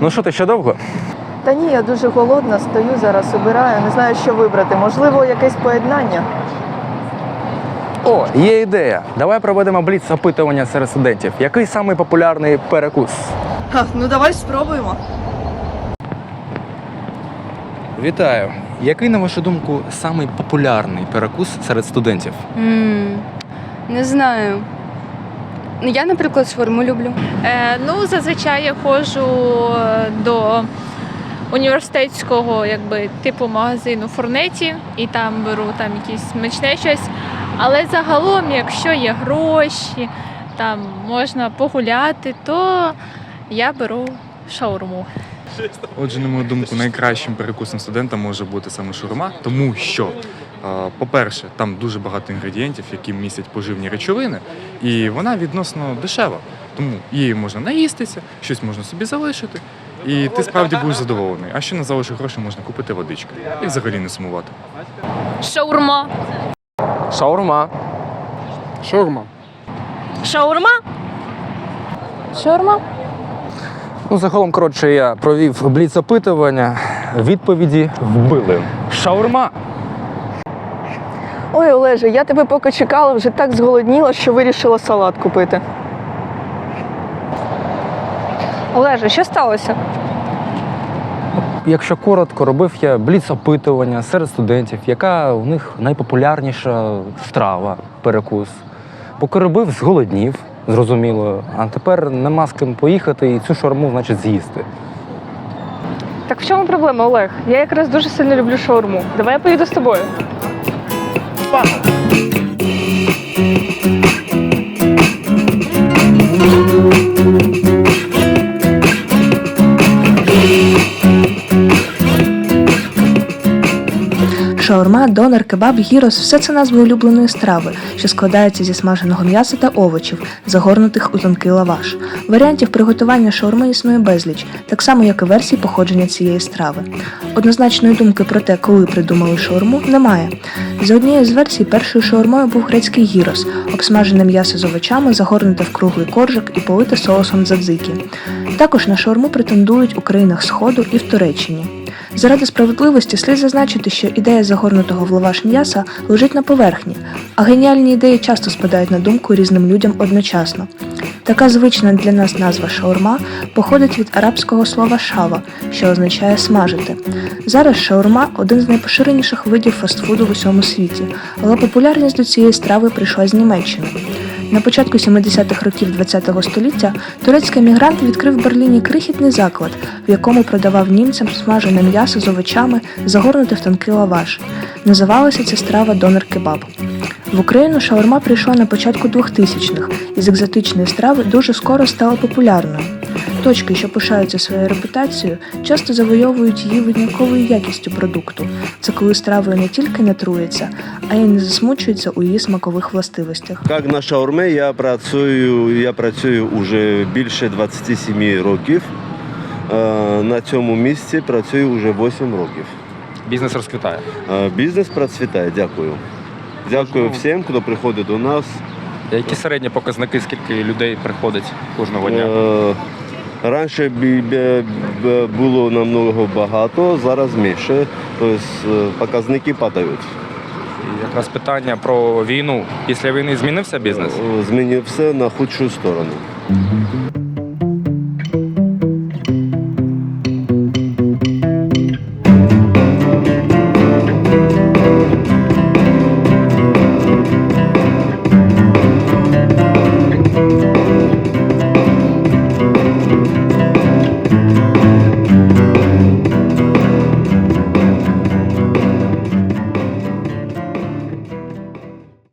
Ну що, ти ще довго? Та ні, я дуже голодна, стою зараз, обираю, не знаю, що вибрати. Можливо, якесь поєднання. О, є ідея. Давай проведемо бліц опитування серед студентів. Який самий популярний перекус? Ха, ну давай спробуємо. Вітаю. Який, на вашу думку, самий популярний перекус серед студентів? М, Не знаю. Ну, Я, наприклад, шаурму люблю. Е, ну, зазвичай я ходжу е, до університетського якби, типу магазину Фурнеті і там беру там якісь смачне щось. Але загалом, якщо є гроші, там можна погуляти, то я беру шаурму. Отже, на мою думку, найкращим перекусом студента може бути саме шаурма, тому що, по-перше, там дуже багато інгредієнтів, які містять поживні речовини, і вона відносно дешева. Тому її можна наїстися, щось можна собі залишити, і ти справді будеш задоволений. А ще на залишок грошей можна купити водички і взагалі не сумувати. Шаурма. Шаурма. Шаурма. Шаурма? Шаурма? Ну, загалом, коротше, я провів бліц опитування. Відповіді вбили. Шаурма. Ой, Олеже, я тебе поки чекала, вже так зголодніла, що вирішила салат купити. Олеже, що сталося? Якщо коротко, робив я бліц опитування серед студентів, яка у них найпопулярніша страва, перекус. Поки робив, зголоднів, зрозуміло. А тепер нема з ким поїхати і цю шаурму, значить, з'їсти. Так в чому проблема, Олег? Я якраз дуже сильно люблю шаурму. Давай я поїду з тобою. Шаурма, донер, кебаб, гірос все це назви улюбленої страви, що складаються зі смаженого м'яса та овочів, загорнутих у тонкий лаваш. Варіантів приготування шаурми існує безліч, так само як і версій походження цієї страви. Однозначної думки про те, коли придумали шаурму, немає. За однією з версій, першою шаурмою був грецький гірос, обсмажене м'ясо з овочами, загорнуте в круглий коржик і полите соусом дзадзики. Також на шаурму претендують у країнах Сходу і в Туреччині. Заради справедливості слід зазначити, що ідея загорнутого в лаваш м'яса лежить на поверхні, а геніальні ідеї часто спадають на думку різним людям одночасно. Така звична для нас назва шаурма походить від арабського слова шава, що означає смажити. Зараз шаурма один з найпоширеніших видів фастфуду в усьому світі, але популярність до цієї страви прийшла з Німеччини. На початку 70-х років ХХ століття турецький мігрант відкрив в Берліні крихітний заклад, в якому продавав німцям смажене м'ясо з овочами, загорнуте в тонкий лаваш. Називалася ця страва донер-кебаб. В Україну шаурма прийшла на початку 2000-х і з екзотичної страви дуже скоро стала популярною. Точки, що пишаються своєю репутацією, часто завойовують її винятковою якістю продукту. Це коли стравою не тільки не трується, а й не засмучується у її смакових властивостях. Як на шаурмі я працюю, я працюю вже більше 27 років. Е, На цьому місці працюю вже 8 років. Бізнес розквітає. Е, Бізнес процвітає, дякую. Дякую всім, хто приходить до нас. Які середні показники, скільки людей приходить кожного дня? Е, Раніше було намного багато, зараз менше. Тобто е, показники падають. І якраз питання про війну. Після війни змінився бізнес? Е, Змінив все на худшу сторону.